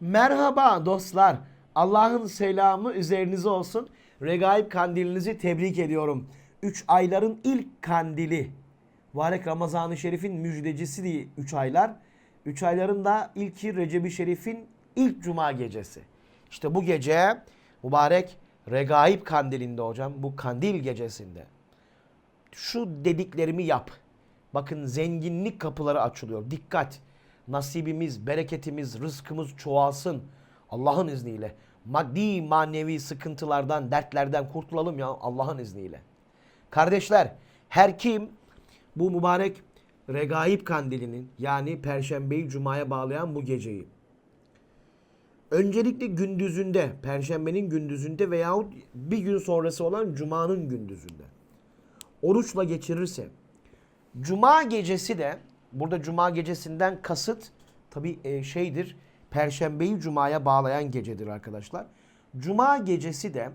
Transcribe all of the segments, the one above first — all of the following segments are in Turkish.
Merhaba dostlar. Allah'ın selamı üzerinize olsun. Regaib kandilinizi tebrik ediyorum. 3 ayların ilk kandili. Mübarek Ramazan-ı Şerif'in müjdecisi diye 3 aylar. 3 ayların da ilki Recep-i Şerif'in ilk cuma gecesi. İşte bu gece mübarek Regaib kandilinde hocam bu kandil gecesinde şu dediklerimi yap. Bakın zenginlik kapıları açılıyor. Dikkat. Nasibimiz, bereketimiz, rızkımız çoğalsın. Allah'ın izniyle. Maddi, manevi sıkıntılardan, dertlerden kurtulalım ya Allah'ın izniyle. Kardeşler, her kim bu mübarek Regaib kandilinin yani Perşembeyi Cuma'ya bağlayan bu geceyi öncelikle gündüzünde, Perşembenin gündüzünde veyahut bir gün sonrası olan Cuma'nın gündüzünde oruçla geçirirse Cuma gecesi de burada Cuma gecesinden kasıt tabi şeydir Perşembeyi Cuma'ya bağlayan gecedir arkadaşlar. Cuma gecesi de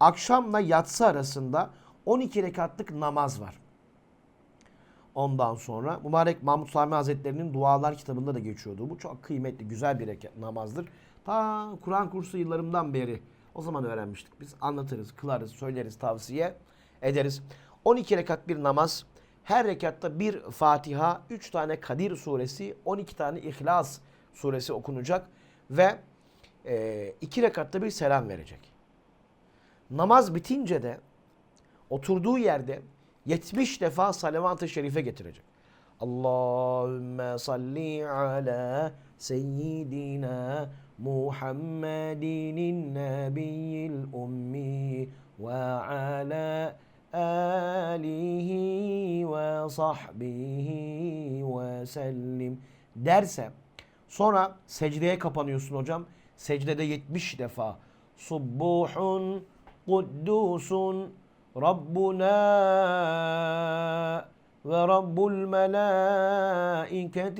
akşamla yatsı arasında 12 rekatlık namaz var. Ondan sonra mübarek Mahmut Sami Hazretleri'nin dualar kitabında da geçiyordu. Bu çok kıymetli, güzel bir rekat, namazdır. Ta Kur'an kursu yıllarımdan beri o zaman öğrenmiştik. Biz anlatırız, kılarız, söyleriz, tavsiye ederiz. 12 rekat bir namaz. Her rekatta bir Fatiha, 3 tane Kadir suresi, 12 tane İhlas suresi okunacak ve 2 rekatta bir selam verecek. Namaz bitince de oturduğu yerde 70 defa salavat-ı şerife getirecek. Allahümme salli ala seyyidina Muhammedin nebiyyil ummi ve ala sahbihi ve sellim derse sonra secdeye kapanıyorsun hocam. Secdede 70 defa Subbuhun Kuddusun Rabbuna ve Rabbul melaiketi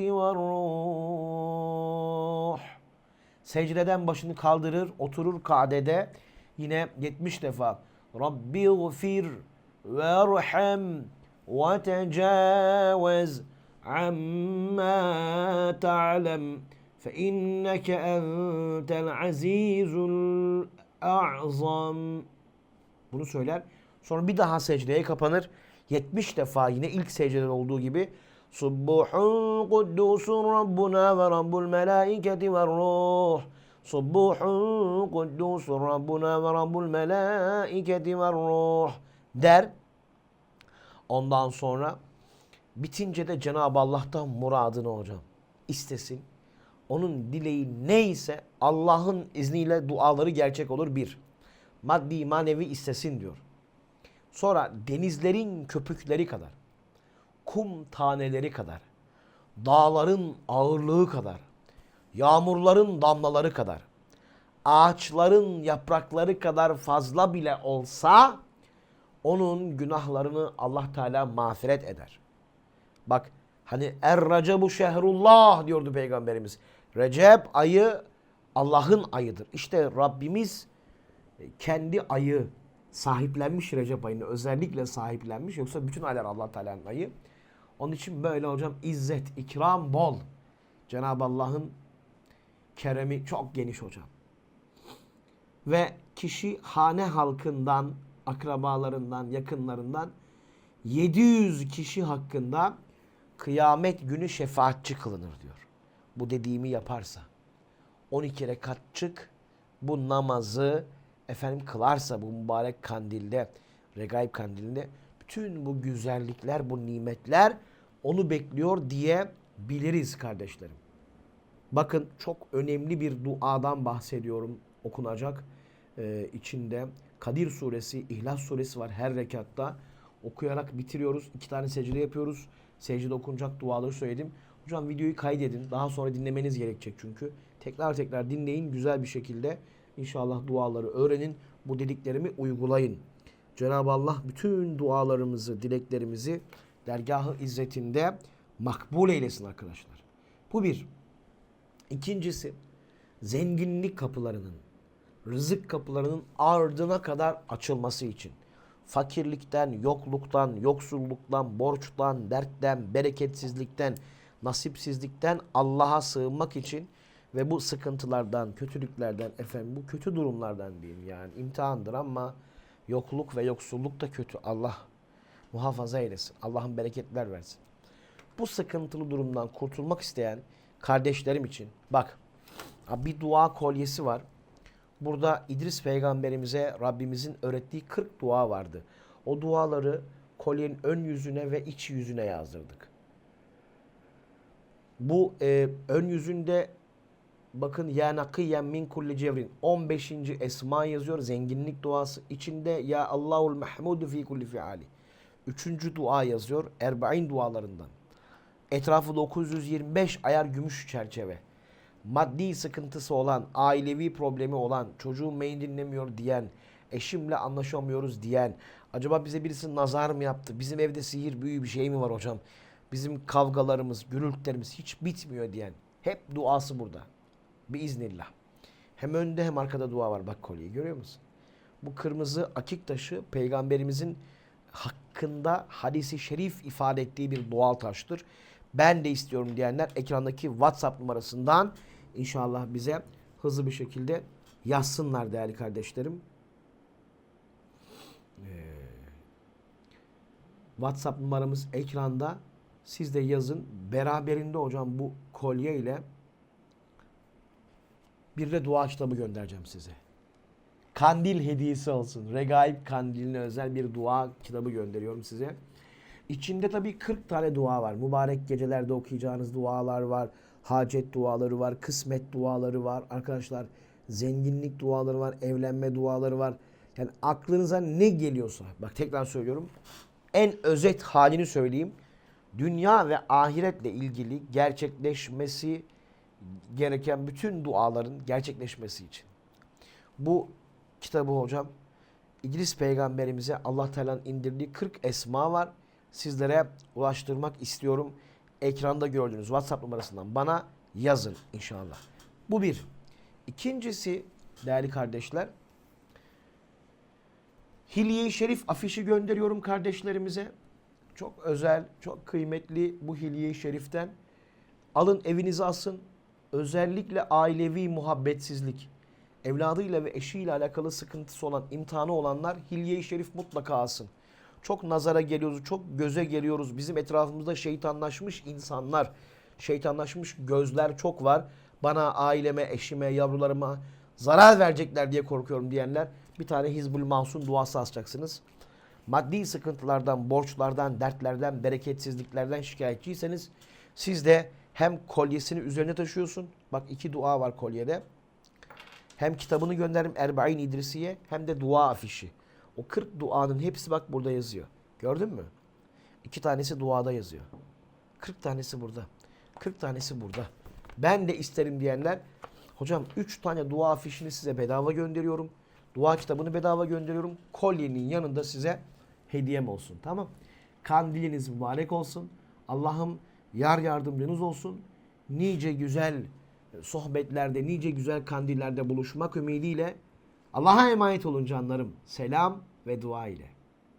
ve ruh. Secdeden başını kaldırır, oturur kadede yine 70 defa. Rabbi gfir tecavüz amma ta'lem fe inneke entel azizul a'zam. Bunu söyler. Sonra bir daha secdeye kapanır. 70 defa yine ilk secdede olduğu gibi Subbuhun kuddusun Rabbuna ve Rabbul melaiketi ve ruh. Subbuhun kuddusun Rabbuna ve Rabbul melaiketi ve ruh der. Ondan sonra bitince de Cenab-ı Allah'tan muradını hocam istesin. Onun dileği neyse Allah'ın izniyle duaları gerçek olur bir. Maddi manevi istesin diyor. Sonra denizlerin köpükleri kadar, kum taneleri kadar, dağların ağırlığı kadar, yağmurların damlaları kadar, ağaçların yaprakları kadar fazla bile olsa onun günahlarını Allah Teala mağfiret eder. Bak hani er Recebu şehrullah diyordu peygamberimiz. Recep ayı Allah'ın ayıdır. İşte Rabbimiz kendi ayı sahiplenmiş Recep ayını özellikle sahiplenmiş. Yoksa bütün aylar Allah Teala'nın ayı. Onun için böyle hocam izzet, ikram bol. Cenab-ı Allah'ın keremi çok geniş hocam. Ve kişi hane halkından, akrabalarından, yakınlarından 700 kişi hakkında kıyamet günü şefaatçi kılınır diyor. Bu dediğimi yaparsa. 12 rekatçık bu namazı efendim kılarsa bu mübarek kandilde, regaib kandilinde bütün bu güzellikler, bu nimetler onu bekliyor diye biliriz kardeşlerim. Bakın çok önemli bir duadan bahsediyorum okunacak ee, içinde. Kadir suresi, İhlas suresi var her rekatta. Okuyarak bitiriyoruz. İki tane secde yapıyoruz. Secde okunacak duaları söyledim. Hocam videoyu kaydedin. Daha sonra dinlemeniz gerekecek çünkü. Tekrar tekrar dinleyin güzel bir şekilde. İnşallah duaları öğrenin. Bu dediklerimi uygulayın. Cenab-ı Allah bütün dualarımızı, dileklerimizi dergahı izzetinde makbul eylesin arkadaşlar. Bu bir. İkincisi zenginlik kapılarının, rızık kapılarının ardına kadar açılması için. Fakirlikten, yokluktan, yoksulluktan, borçtan, dertten, bereketsizlikten, nasipsizlikten Allah'a sığınmak için Ve bu sıkıntılardan, kötülüklerden, efendim bu kötü durumlardan diyeyim yani imtihandır ama yokluk ve yoksulluk da kötü. Allah muhafaza eylesin. Allah'ın bereketler versin. Bu sıkıntılı durumdan kurtulmak isteyen kardeşlerim için bak bir dua kolyesi var. Burada İdris peygamberimize Rabbimizin öğrettiği 40 dua vardı. O duaları kolyenin ön yüzüne ve iç yüzüne yazdırdık. Bu e, ön yüzünde bakın ya nakiyen min kulli cevrin 15. esma yazıyor zenginlik duası içinde ya Allahul mahmudu fi kulli fiali. Üçüncü dua yazıyor Erbain dualarından. Etrafı 925 ayar gümüş çerçeve. Maddi sıkıntısı olan, ailevi problemi olan, çocuğum beni dinlemiyor diyen, eşimle anlaşamıyoruz diyen, acaba bize birisi nazar mı yaptı, bizim evde sihir büyü bir şey mi var hocam, bizim kavgalarımız, gürültülerimiz hiç bitmiyor diyen, hep duası burada. Biiznillah. Hem önde hem arkada dua var. Bak kolyeyi görüyor musun? Bu kırmızı akik taşı peygamberimizin hakkında hadisi şerif ifade ettiği bir doğal taştır. Ben de istiyorum diyenler ekrandaki WhatsApp numarasından inşallah bize hızlı bir şekilde yazsınlar değerli kardeşlerim. Ee, WhatsApp numaramız ekranda. Siz de yazın. Beraberinde hocam bu kolye ile bir de dua kitabı göndereceğim size. Kandil hediyesi olsun. Regaib kandiline özel bir dua kitabı gönderiyorum size. İçinde tabii 40 tane dua var. Mübarek gecelerde okuyacağınız dualar var. Hacet duaları var. Kısmet duaları var. Arkadaşlar zenginlik duaları var. Evlenme duaları var. Yani aklınıza ne geliyorsa. Bak tekrar söylüyorum. En özet halini söyleyeyim. Dünya ve ahiretle ilgili gerçekleşmesi gereken bütün duaların gerçekleşmesi için. Bu kitabı hocam İdris peygamberimize Allah Teala'nın indirdiği 40 esma var. Sizlere ulaştırmak istiyorum. Ekranda gördüğünüz WhatsApp numarasından bana yazın inşallah. Bu bir. İkincisi değerli kardeşler Hilye-i Şerif afişi gönderiyorum kardeşlerimize. Çok özel, çok kıymetli bu Hilye-i Şerif'ten. Alın evinize asın. Özellikle ailevi muhabbetsizlik, evladıyla ve eşiyle alakalı sıkıntısı olan, imtihanı olanlar Hilye-i Şerif mutlaka alsın. Çok nazara geliyoruz, çok göze geliyoruz. Bizim etrafımızda şeytanlaşmış insanlar, şeytanlaşmış gözler çok var. Bana, aileme, eşime, yavrularıma zarar verecekler diye korkuyorum diyenler bir tane Hizbul Mahsun duası asacaksınız. Maddi sıkıntılardan, borçlardan, dertlerden, bereketsizliklerden şikayetçiyseniz siz de hem kolyesini üzerine taşıyorsun. Bak iki dua var kolyede. Hem kitabını gönderim Erbain İdrisiye hem de dua afişi. O 40 duanın hepsi bak burada yazıyor. Gördün mü? İki tanesi duada yazıyor. 40 tanesi burada. 40 tanesi burada. Ben de isterim diyenler hocam 3 tane dua afişini size bedava gönderiyorum. Dua kitabını bedava gönderiyorum. Kolyenin yanında size hediyem olsun. Tamam. Kandiliniz mübarek olsun. Allah'ım yar yardımcınız olsun. Nice güzel sohbetlerde, nice güzel kandillerde buluşmak ümidiyle Allah'a emanet olun canlarım. Selam ve dua ile.